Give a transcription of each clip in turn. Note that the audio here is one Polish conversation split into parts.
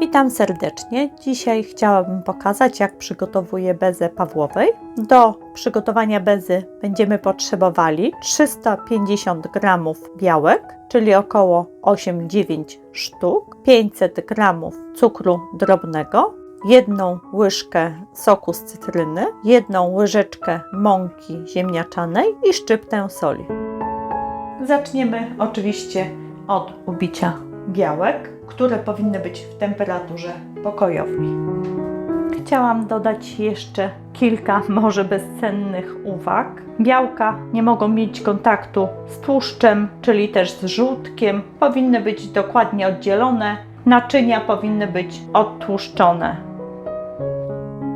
Witam serdecznie. Dzisiaj chciałabym pokazać, jak przygotowuję bezę pawłowej. Do przygotowania bezy będziemy potrzebowali 350 g białek, czyli około 8-9 sztuk, 500 g cukru drobnego, jedną łyżkę soku z cytryny, jedną łyżeczkę mąki ziemniaczanej i szczyptę soli. Zaczniemy oczywiście od ubicia białek, które powinny być w temperaturze pokojowej. Chciałam dodać jeszcze kilka może bezcennych uwag. Białka nie mogą mieć kontaktu z tłuszczem, czyli też z żółtkiem. Powinny być dokładnie oddzielone. Naczynia powinny być odtłuszczone.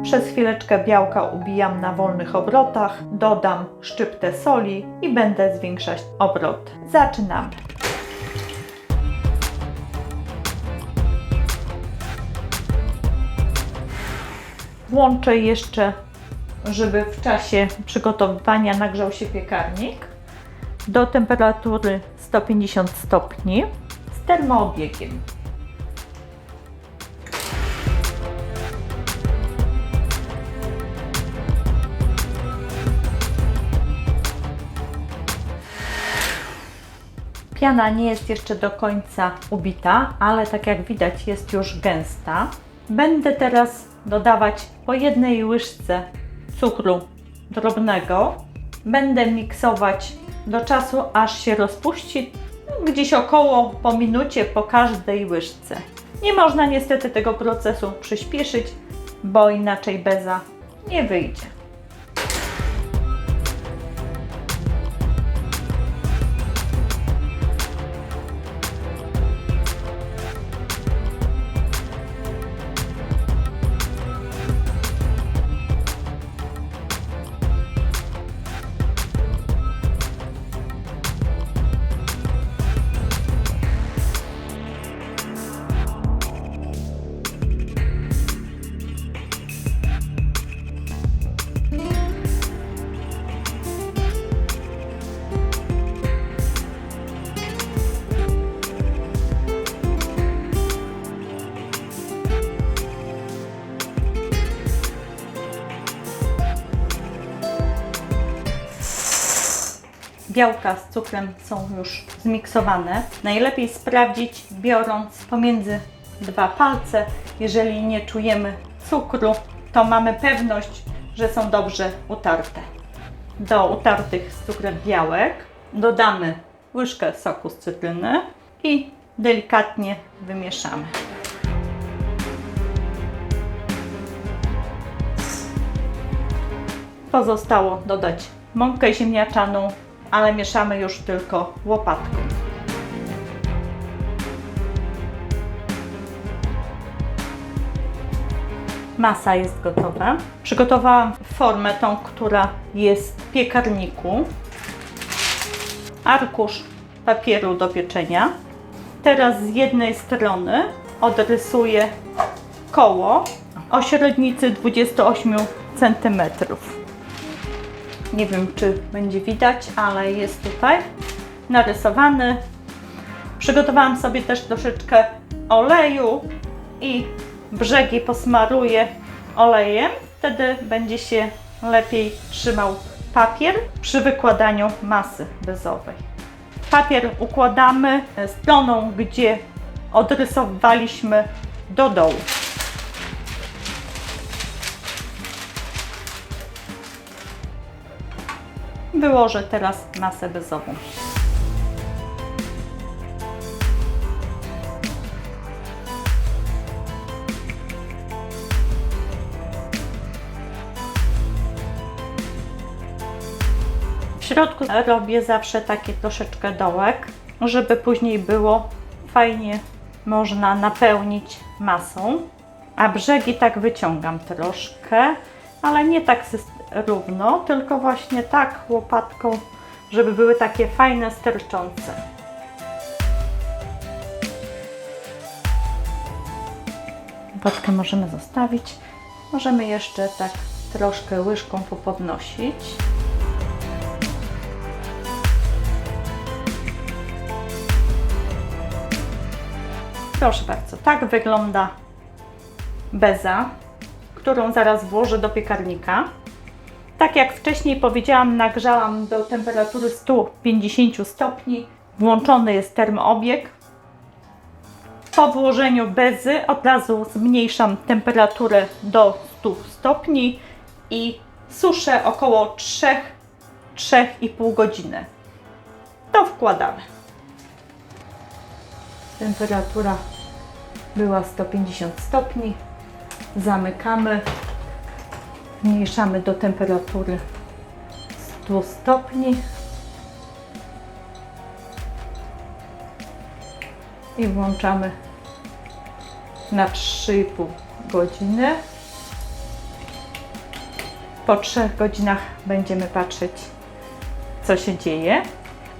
Przez chwileczkę białka ubijam na wolnych obrotach, dodam szczyptę soli i będę zwiększać obroty. Zaczynamy. Włączę jeszcze, żeby w czasie przygotowywania nagrzał się piekarnik do temperatury 150 stopni z termoobiegiem. Piana nie jest jeszcze do końca ubita, ale tak jak widać jest już gęsta. Będę teraz dodawać po jednej łyżce cukru drobnego. Będę miksować do czasu, aż się rozpuści, gdzieś około po minucie po każdej łyżce. Nie można niestety tego procesu przyspieszyć, bo inaczej beza nie wyjdzie. Białka z cukrem są już zmiksowane. Najlepiej sprawdzić biorąc pomiędzy dwa palce. Jeżeli nie czujemy cukru, to mamy pewność, że są dobrze utarte. Do utartych z cukrem białek dodamy łyżkę soku z cytryny i delikatnie wymieszamy. Pozostało dodać mąkę ziemniaczaną, ale mieszamy już tylko łopatką. Masa jest gotowa. Przygotowałam formę tą, która jest w piekarniku. Arkusz papieru do pieczenia. Teraz z jednej strony odrysuję koło o średnicy 28 cm. Nie wiem, czy będzie widać, ale jest tutaj narysowany. Przygotowałam sobie też troszeczkę oleju i brzegi posmaruję olejem. Wtedy będzie się lepiej trzymał papier przy wykładaniu masy bezowej. Papier układamy stroną, gdzie odrysowaliśmy do dołu. Wyłożę teraz masę bezową. W środku robię zawsze taki troszeczkę dołek, żeby później było fajnie można napełnić masą. A brzegi tak wyciągam troszkę, ale nie tak równo, tylko właśnie tak łopatką, żeby były takie fajne, sterczące. Łopatkę możemy zostawić. Możemy jeszcze tak troszkę łyżką popodnosić. Proszę bardzo, tak wygląda beza, którą zaraz włożę do piekarnika. Tak jak wcześniej powiedziałam, nagrzałam do temperatury 150 stopni. Włączony jest termoobieg. Po włożeniu bezy od razu zmniejszam temperaturę do 100 stopni i suszę około 3-3,5 godziny. To wkładamy. Temperatura była 150 stopni. Zamykamy. Zmniejszamy do temperatury 100 stopni. I włączamy na 3,5 godziny. Po 3 godzinach będziemy patrzeć, co się dzieje,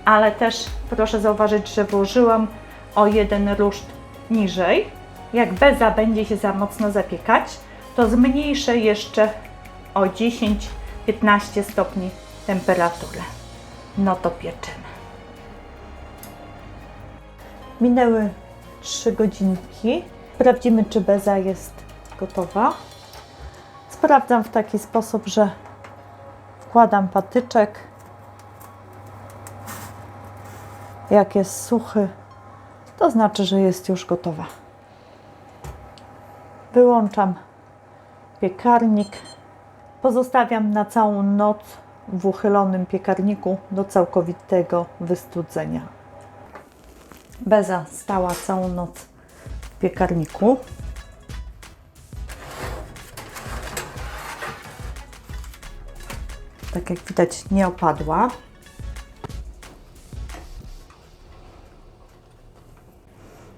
ale też proszę zauważyć, że włożyłam o jeden ruszt niżej. Jak beza będzie się za mocno zapiekać, to zmniejszę jeszcze o 10-15 stopni temperaturę. No to pieczymy. Minęły 3 godzinki. Sprawdzimy, czy beza jest gotowa. Sprawdzam w taki sposób, że wkładam patyczek. Jak jest suchy, to znaczy, że jest już gotowa. Wyłączam piekarnik. Pozostawiam na całą noc w uchylonym piekarniku do całkowitego wystudzenia. Beza stała całą noc w piekarniku. Tak jak widać, nie opadła.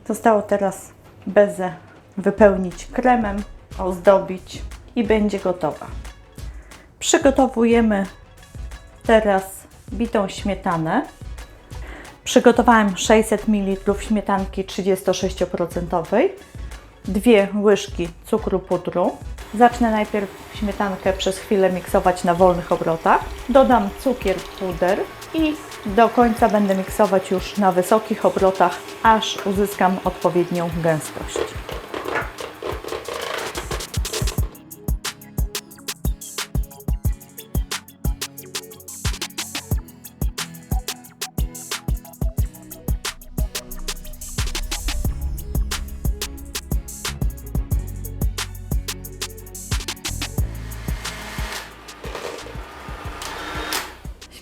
Zostało teraz bezę wypełnić kremem, ozdobić i będzie gotowa. Przygotowujemy teraz bitą śmietanę. Przygotowałem 600 ml śmietanki 36%, dwie łyżki cukru pudru. Zacznę najpierw śmietankę przez chwilę miksować na wolnych obrotach. Dodam cukier puder i do końca będę miksować już na wysokich obrotach, aż uzyskam odpowiednią gęstość.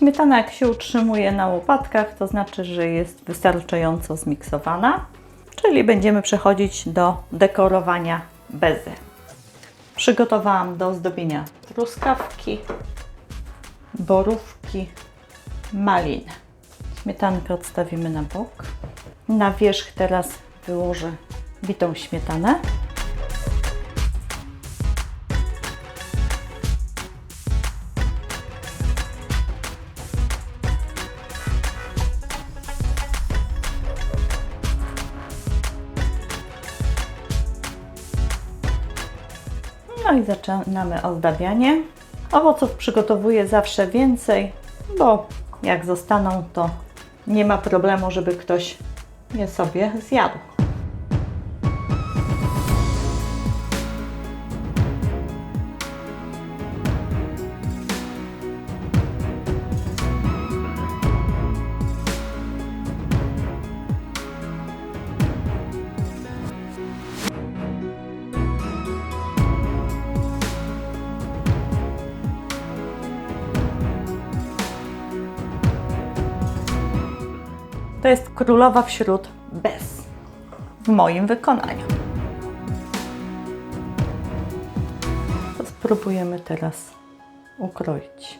Śmietana jak się utrzymuje na łopatkach, to znaczy, że jest wystarczająco zmiksowana, czyli będziemy przechodzić do dekorowania bezy. Przygotowałam do ozdobienia truskawki, borówki, maliny. Śmietankę odstawimy na bok. Na wierzch teraz wyłożę bitą śmietanę. No i zaczynamy ozdabianie. Owoców przygotowuję zawsze więcej, bo jak zostaną, to nie ma problemu, żeby ktoś je sobie zjadł. To jest królowa wśród bez w moim wykonaniu. To spróbujemy teraz ukroić.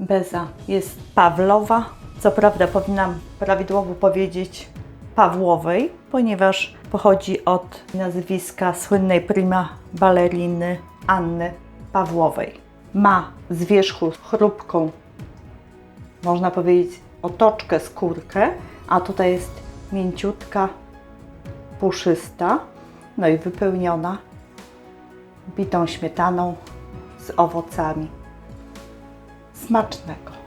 Beza jest Pawlowa. Co prawda powinnam prawidłowo powiedzieć Pawłowej, ponieważ pochodzi od nazwiska słynnej prima baleriny Anny Pawłowej. Ma z wierzchu chrupką, można powiedzieć, otoczkę, skórkę, a tutaj jest mięciutka, puszysta, no i wypełniona bitą śmietaną z owocami. Smacznego!